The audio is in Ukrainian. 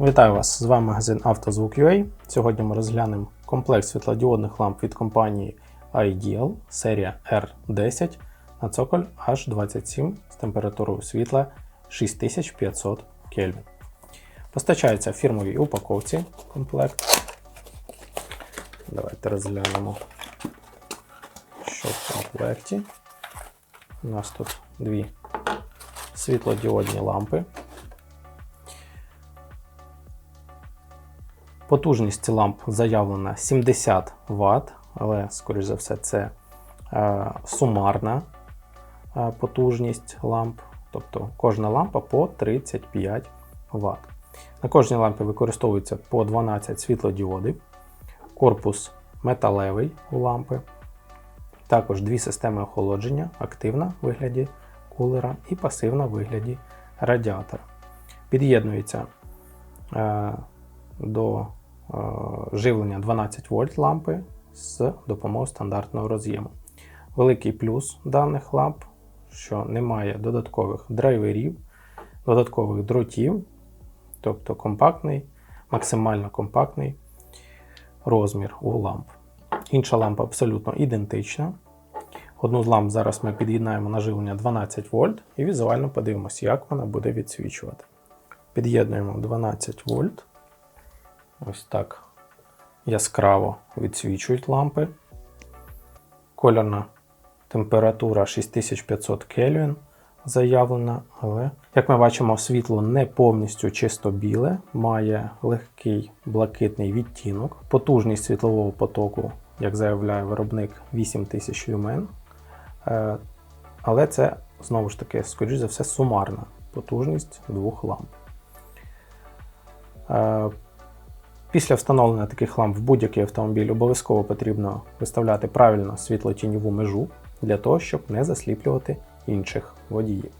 Вітаю вас! З вами магазин «Автозвук.UA». Сьогодні ми розглянемо комплект світлодіодних ламп від компанії Ideal серія R10 на цоколь H27 з температурою світла 6500 Кельвін. Постачається в фірмовій упаковці комплект. Давайте розглянемо, що в комплекті. У нас тут дві світлодіодні лампи. Потужність ламп заявлена 70 Вт, але, скоріш за все, це е, сумарна е, потужність ламп, тобто кожна лампа по 35 Вт. На кожній лампі використовується по 12 світлодіодів, корпус металевий у лампи, також дві системи охолодження, активна в вигляді кулера і пасивна в вигляді радіатора. Під'єднується е, до живлення 12 вольт лампи з допомогою стандартного роз'єму. Великий плюс даних ламп, що немає додаткових драйверів, додаткових дротів, тобто компактний, максимально компактний розмір у ламп. Інша лампа абсолютно ідентична. Одну з ламп зараз ми під'єднаємо на живлення 12 вольт і візуально подивимося, як вона буде відсвічувати. Під'єднуємо 12 вольт. Ось так яскраво відсвічують лампи. Кольорна температура 6500 Кельвін заявлена, але, як ми бачимо, світло не повністю чисто біле, має легкий блакитний відтінок. Потужність світлового потоку, як заявляє виробник, 8000 люмен. Е, Але це знову ж таки, скоріш за все, сумарна потужність двох ламп. Після встановлення таких ламп в будь-який автомобіль обов'язково потрібно виставляти правильно світло-тіньову межу для того, щоб не засліплювати інших водіїв.